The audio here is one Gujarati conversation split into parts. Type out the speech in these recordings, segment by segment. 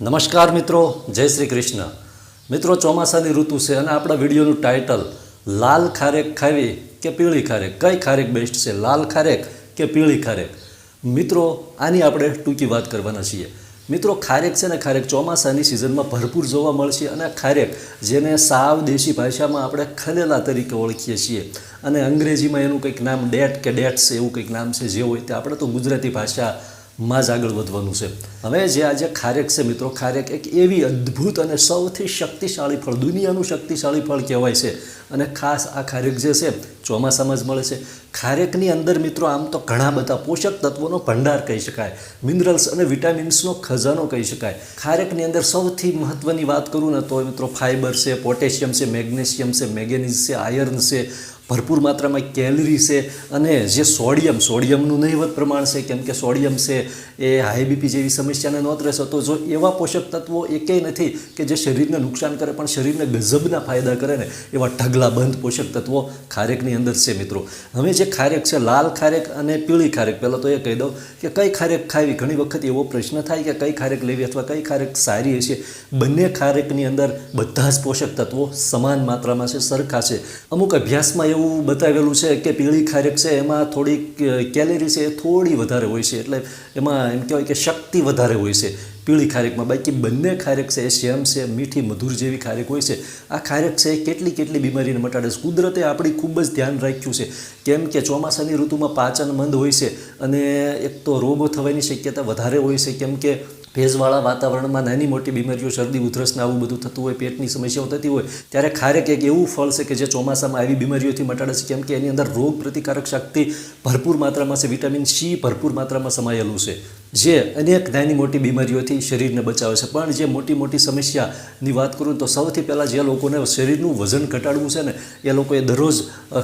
નમસ્કાર મિત્રો, જય શ્રી કૃષ્ણ. મિત્રો, ચોમાસાની ઋતુ છે અને આપણા વિડીયોનું ટાઇટલ, લાલ ખારેક ખાવી કે પીળી ખારેક? કઈ ખારેક બેસ્ટ છે, લાલ ખારેક કે પીળી ખારેક? મિત્રો, આની આપણે ટૂંકી વાત કરવાના છીએ. મિત્રો, ખારેક છે ને ખારેક ચોમાસાની સિઝનમાં ભરપૂર જોવા મળશે અને ખારેક જેને સાવ દેશી ભાષામાં આપણે ખલેલા તરીકે ઓળખીએ છીએ. અને અંગ્રેજીમાં એનું કંઈક નામ ડેટ કે ડેટ્સ, એવું કંઈક નામ છે, જે હોય તે આપણે તો ગુજરાતી ભાષા માં જ આગળ વધવાનું છે. હવે જે આજે ખારેક છે મિત્રો, ખારેક એક એવી અદ્ભુત અને સૌથી શક્તિશાળી ફળ, દુનિયાનું શક્તિશાળી ફળ કહેવાય છે. અને ખાસ આ ખારેક જે છે, ચોમાસામાં જ મળે છે. ખારેકની અંદર મિત્રો, આમ તો ઘણા બધા પોષક તત્વોનો ભંડાર કહી શકાય. મિનરલ્સ અને વિટામિન્સનો ખજાનો કહી શકાય. ખારેકની અંદર સૌથી મહત્ત્વની વાત કરું ને તો મિત્રો ફાઇબર છે, પોટેશિયમ છે, મેગ્નેશિયમ છે, મેંગેનીઝ છે, આયર્ન છે ભરપૂર માત્રામાં કેલરી છે અને જે સોડિયમ, સોડિયમનું નહીવત પ્રમાણ છે, કેમ કે સોડિયમ છે એ હાઈ બીપી જેવી સમસ્યાને નોંધ રહેશે, તો જો એવા પોષક તત્વો એકેય નથી કે જે શરીરને નુકસાન કરે, પણ શરીરને ગજબના ફાયદા કરે ને, એવા ઢગલા બંધ પોષક તત્વો ખારેકની અંદર છે મિત્રો. હવે જે ખારેક છે, લાલ ખારેક અને પીળી ખારેક, પહેલાં તો એ કહી દઉં કે કઈ ખારેક ખાવી? ઘણી વખત એવો પ્રશ્ન થાય કે કઈ ખારેક લેવી અથવા કઈ ખારેક સારી હશે. બંને ખારેકની અંદર બધા જ પોષક તત્વો સમાન માત્રામાં છે, સરખા છે. અમુક અભ્યાસમાં એવું બતાવેલું છે કે પીળી ખારેક છે, એમાં થોડીક કેલેરી છે એ થોડી વધારે હોય છે, એટલે એમાં એમ કહેવાય કે શક્તિ વધારે હોય છે પીળી ખારેકમાં. બાકી બંને ખારેક છે, એ શ્યામ છે, મીઠી, મધુર જેવી ખારેક હોય છે. આ ખારેક છે કેટલી કેટલી બીમારીને મટાડે છે? કુદરતે આપણી ખૂબ જ ધ્યાન રાખ્યું છે. કેમ કે ચોમાસાની ઋતુમાં પાચન મંદ હોય છે અને એક તો રોગો થવાની શક્યતા વધારે હોય છે, કેમ કે ભેજવાળા વાતાવરણમાં નાની મોટી બીમારીઓ, શરદી, ઉધરસને આવું બધું થતું હોય, પેટની સમસ્યાઓ થતી હોય, ત્યારે ખારેક એક એવું ફળ છે કે જે ચોમાસામાં આવી બીમારીઓથી મટાડે છે, કેમ કે એની અંદર રોગ પ્રતિકારક શક્તિ ભરપૂર માત્રામાં છે, વિટામિન સી ભરપૂર માત્રામાં સમાયેલું છે. જે અનેક નાની મોટી બીમારીઓથી શરીરને બચાવે છે. પણ જે મોટી મોટી સમસ્યાની વાત કરું તો સૌથી પહેલાં જે લોકોને શરીરનું વજન ઘટાડવું છે ને, એ લોકોએ દરરોજ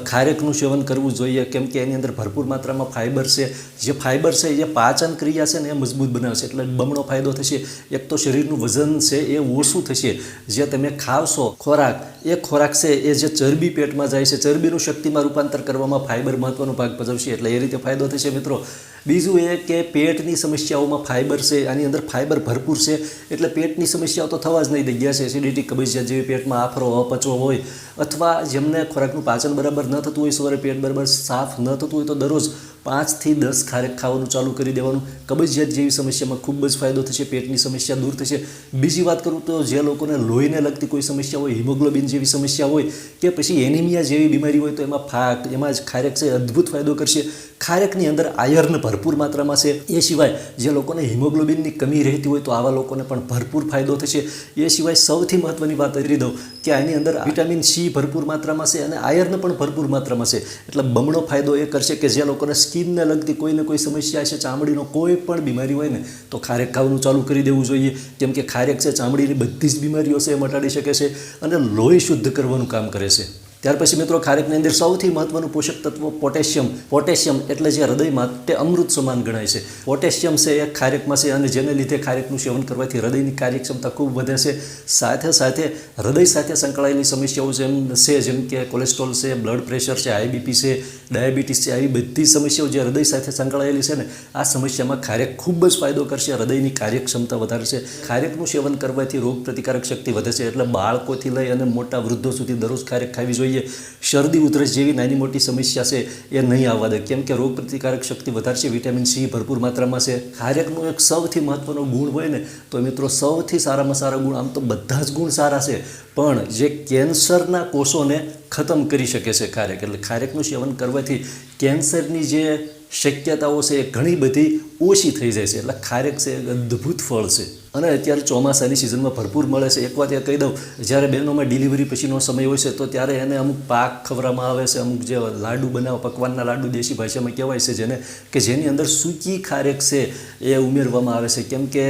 ખારેકનું સેવન કરવું જોઈએ. કેમ કે એની અંદર ભરપૂર માત્રામાં ફાઇબર છે. જે ફાઇબર છે એ પાચન ક્રિયા છે ને, એ મજબૂત બનાવશે એટલે બમણો ફાયદો થશે. એક તો શરીરનું વજન છે એ ઓછું થશે. જે તમે ખાવશો, ખોરાક, એ ખોરાક છે એ જે ચરબી પેટમાં જાય છે, ચરબીનું શક્તિમાં રૂપાંતર કરવામાં ફાઇબર મહત્ત્વનો ભાગ ભજવશે. એટલે એ રીતે ફાયદો થશે મિત્રો. બીજું એ કે પેટની સમસ્યાઓમાં ફાઇબર છે, આની અંદર ફાઇબર ભરપૂર છે, એટલે પેટની સમસ્યાઓ તો થવા જ નહીં દઈ ગયા છે. એસિડિટી કબજિયાત જેવી પેટમાં આફરો, અપચો હોય, અથવા જેમને ખોરાકનું પાચન બરાબર ન થતું હોય, સવારે પેટ બરાબર સાફ ન થતું હોય, તો દરરોજ પાંચથી દસ ખારેક ખાવાનું ચાલુ કરી દેવાનું. કબજિયાત જેવી સમસ્યામાં ખૂબ જ ફાયદો થશે, પેટની સમસ્યા દૂર થશે. બીજી વાત કરું તો જે લોકોને લોહીને લગતી કોઈ સમસ્યા હોય, હિમોગ્લોબિન જેવી સમસ્યા હોય કે પછી એનિમિયા જેવી બીમારી હોય તો એમાં ફાક, એમાં જ ખારેક છે, અદ્ભુત ફાયદો કરશે. ખારેકની અંદર આયર્ન ભરપૂર માત્રામાં છે. એ સિવાય જે લોકોને હિમોગ્લોબિનની કમી રહેતી હોય તો આવા લોકોને પણ ભરપૂર ફાયદો થશે. એ સિવાય સૌથી મહત્ત્વની વાત કરી દઉં કે આની અંદર વિટામિન સી ભરપૂર માત્રામાં છે અને આયર્ન પણ ભરપૂર માત્રામાં છે. એટલે બમણો ફાયદો એ કરશે કે જે લોકોને સ્કિનને લગતી કોઈને કોઈ સમસ્યા છે, ચામડીનો કોઈ પણ બીમારી હોય ને, તો ખારેક ખાવાનું ચાલુ કરી દેવું જોઈએ. કેમ કે ખારેક છે, ચામડીની બધી જ બીમારીઓ છે એ મટાડી શકે છે અને લોહી શુદ્ધ કરવાનું કામ કરે છે. ત્યાર પછી મિત્રો ખારેકની અંદર સૌથી મહત્વનું પોષક તત્વ પોટેશિયમ. પોટેશિયમ એટલે જે હૃદયમાં તે અમૃત સમાન ગણાય છે. પોટેશિયમ છે એ ખારેકમાં છે અને જેને લીધે ખારેકનું સેવન કરવાથી હૃદયની કાર્યક્ષમતા ખૂબ વધે છે. સાથે સાથે હૃદય સાથે સંકળાયેલી સમસ્યાઓ જેમ છે, જેમ કે કોલેસ્ટ્રોલ છે, બ્લડ પ્રેશર છે આઈબીપી છે, ડાયાબિટીસ છે, આવી બધી સમસ્યાઓ જે હૃદય સાથે સંકળાયેલી છે ને, આ સમસ્યામાં ખારેક ખૂબ જ ફાયદો કરશે, હૃદયની કાર્યક્ષમતા વધારશે ખારેકનું સેવન કરવાથી રોગ પ્રતિકારક શક્તિ વધે છે. એટલે બાળકોથી લઈ અને મોટા વૃદ્ધો સુધી દરરોજ ખારેક ખાવી જોઈએ. શરદી, ઉધરસ જેવી નાની મોટી સમસ્યા છે એ નહીં આવવા દે. કેમ કે રોગ પ્રતિકારક શક્તિ વધારશે વિટામિન સી ભરપૂર માત્રામાં છે. ખારેકનો એક સૌથી મહત્વનો ગુણ હોય ને, તો મિત્રો સૌથી સારામાં સારા ગુણ, આમ તો બધા જ ગુણ સારા છે, પણ જે કેન્સરના કોષોને ખતમ કરી શકે છે ખારેક. એટલે ખારેકનું સેવન કરવાથી કેન્સરની જે શક્યતાઓ છે એ ઘણી બધી ઓછી થઈ જાય છે. એટલે ખારેક છે એક અદ્ભુત ફળ છે. અને અત્યારે ચોમાસાની સિઝનમાં ભરપૂર મળે છે. એક વાત એ કહી દઉં, જ્યારે બહેનોમાં ડિલિવરી પછીનો સમય હોય છે, તો ત્યારે એને અમુક પાક ખવરામાં આવે છે, અમુક જે લાડુ બનાવ, પકવાનના લાડુ દેશી ભાષામાં કહેવાય છે, જેને કે જેની અંદર સૂકી ખારેક છે એ ઉમેરવામાં આવે છે. કેમ કે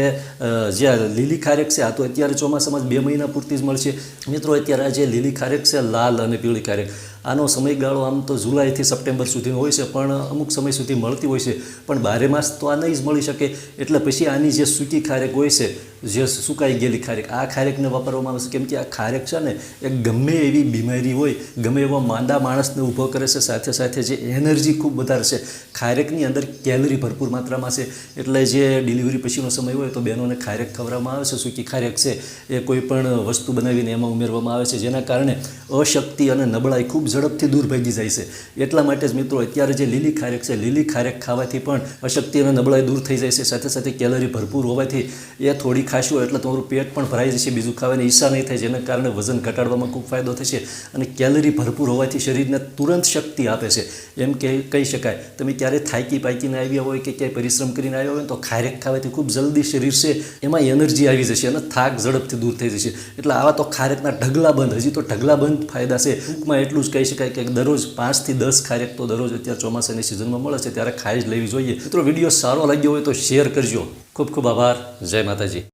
જે લીલી ખારેક છે, આ તો અત્યારે ચોમાસામાં બે મહિના પૂરતી જ મળશે. મિત્રો, અત્યારે આ જે લીલી ખારેક છે, લાલ અને પીળી ખારેક, આનો સમયગાળો આમ તો જુલાઈથી સપ્ટેમ્બર સુધીનો હોય છે, પણ અમુક સમય સુધી મળતી હોય છે. પણ બારે માસ તો આ નહીં જ મળી શકે. એટલે પછી આની જે સૂકી ખારેક હોય છે, જે સુકાઈ ગયેલી ખારેક, આ ખારેકને વાપરવામાં આવે છે. કેમ કે આ ખારેક છે ને, એ ગમે એવી બીમારી હોય, ગમે એવા માંદા માણસને ઊભો કરે છે, સાથે સાથે જે એનર્જી ખૂબ વધારે છે. ખારેકની અંદર કેલરી ભરપૂર માત્રામાં છે. એટલે જે ડિલિવરી પછીનો સમય હોય તો બહેનોને ખારેક ખવડાવવામાં આવે છે. સૂકી ખારેક છે, એ કોઈ પણ વસ્તુ બનાવીને એમાં ઉમેરવામાં આવે છે. જેના કારણે અશક્તિ અને નબળાઈ ખૂબ ઝડપથી દૂર ભાગી જાય છે. એટલા માટે જ મિત્રો, અત્યારે જે લીલી ખારેક છે, લીલી ખારેક ખાવાથી પણ અશક્તિ અને નબળાઈ દૂર થઈ જાય છે. સાથે સાથે કેલરી ભરપૂર હોવાથી એ થોડી ખાશો એટલે તમારું પેટ પણ ભરાઈ જશે, બીજું ખાવાની ઈચ્છા નહીં થાય, જેના કારણે વજન ઘટાડવામાં ખૂબ ફાયદો થશે અને કેલરી ભરપૂર હોવાથી શરીરને તુરંત શક્તિ આપે છે. એમ કે કહી શકાય. તમે ક્યારે થાકી પાકીને આવ્યા હોય કે ક્યાંય પરિશ્રમ કરીને આવ્યા હોય તો ખારેક ખાવાથી ખૂબ જલ્દી શરીર છે, એમાં એનર્જી આવી જશે અને થાક ઝડપથી દૂર થઈ જશે. એટલે આવા તો ખારેકના ઢગલા બંધ. હજી તો ઢગલા બંધ ફાયદા છે. ટૂંકમાં એટલું જ કહી શકાય કે દરરોજ પાંચથી દસ ખારેક તો દરરોજ અત્યારે ચોમાસાની સિઝનમાં મળે છે. ત્યારે ખાઈ જ લેવી જોઈએ. મિત્રો વીડિયો સારો લાગ્યો હોય તો શેર કરજો. ખૂબ ખૂબ આભાર. જય માતાજી.